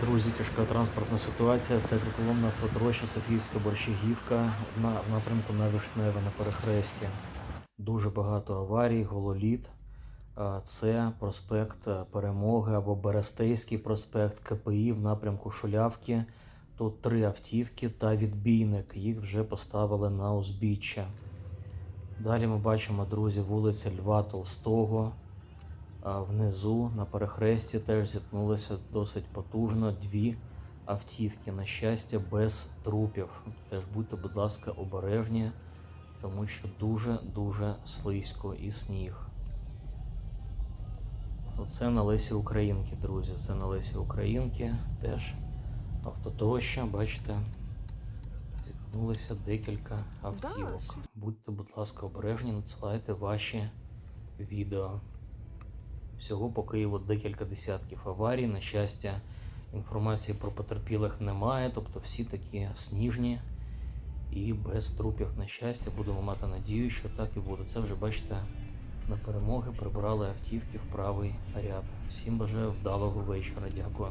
Друзі, тяжка транспортна ситуація. Це криколомна автотроща Софіївська борщагівка на напрямку на Вишневе на перехресті. Дуже багато аварій, гололід. Це проспект е, Перемоги або Берестейський проспект КПІ в напрямку Шулявки. Тут три автівки та відбійник. Їх вже поставили на узбіччя. Далі ми бачимо, друзі, вулиця Льва Толстого. Внизу на перехресті теж зіткнулися досить потужно дві автівки. На щастя, без трупів. Теж будьте, будь ласка, обережні, тому що дуже-дуже слизько і сніг. Оце на Лесі Українки, друзі. Це на Лесі Українки. Теж автотроща, бачите, зіткнулися декілька автівок. Будьте, будь ласка, обережні, надсилайте ваші відео. Всього по Києву декілька десятків аварій. На щастя, інформації про потерпілих немає, тобто всі такі сніжні і без трупів. На щастя, будемо мати надію, що так і буде. Це вже бачите, на перемоги прибрали автівки в правий ряд. Всім бажаю вдалого вечора. Дякую.